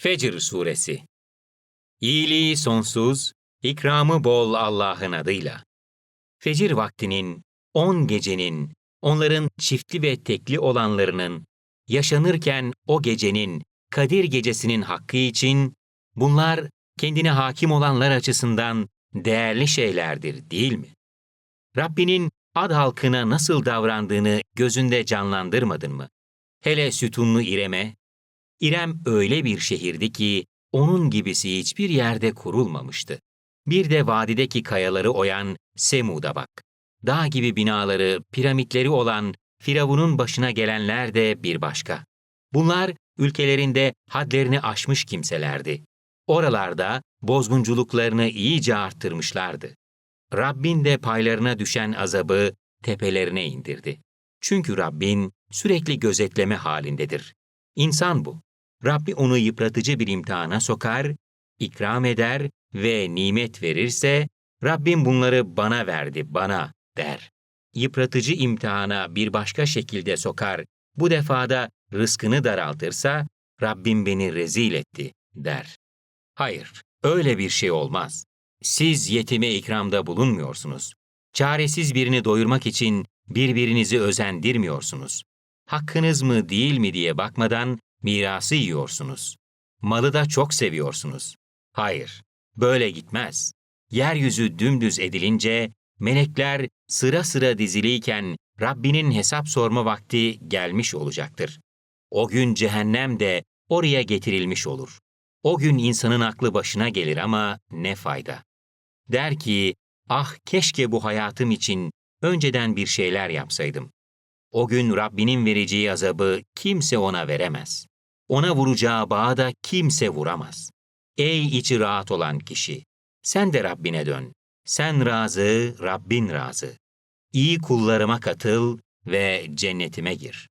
Fecr Suresi İyiliği sonsuz, ikramı bol Allah'ın adıyla. Fecir vaktinin, on gecenin, onların çiftli ve tekli olanlarının, yaşanırken o gecenin, Kadir gecesinin hakkı için, bunlar kendine hakim olanlar açısından değerli şeylerdir değil mi? Rabbinin ad halkına nasıl davrandığını gözünde canlandırmadın mı? Hele sütunlu İrem'e, İrem öyle bir şehirdi ki onun gibisi hiçbir yerde kurulmamıştı. Bir de vadideki kayaları oyan Semud'a bak. Dağ gibi binaları, piramitleri olan Firavun'un başına gelenler de bir başka. Bunlar ülkelerinde hadlerini aşmış kimselerdi. Oralarda bozgunculuklarını iyice arttırmışlardı. Rabbin de paylarına düşen azabı tepelerine indirdi. Çünkü Rabbin sürekli gözetleme halindedir. İnsan bu. Rabbi onu yıpratıcı bir imtihana sokar, ikram eder ve nimet verirse, Rabbim bunları bana verdi, bana der. Yıpratıcı imtihana bir başka şekilde sokar, bu defada rızkını daraltırsa, Rabbim beni rezil etti, der. Hayır, öyle bir şey olmaz. Siz yetime ikramda bulunmuyorsunuz. Çaresiz birini doyurmak için birbirinizi özendirmiyorsunuz. Hakkınız mı değil mi diye bakmadan mirası yiyorsunuz. Malı da çok seviyorsunuz. Hayır, böyle gitmez. Yeryüzü dümdüz edilince melekler sıra sıra diziliyken Rabbinin hesap sorma vakti gelmiş olacaktır. O gün cehennem de oraya getirilmiş olur. O gün insanın aklı başına gelir ama ne fayda. Der ki, ah keşke bu hayatım için önceden bir şeyler yapsaydım. O gün Rabbinin vereceği azabı kimse ona veremez. Ona vuracağı bağa da kimse vuramaz. Ey içi rahat olan kişi! Sen de Rabbine dön. Sen razı, Rabbin razı. İyi kullarıma katıl ve cennetime gir.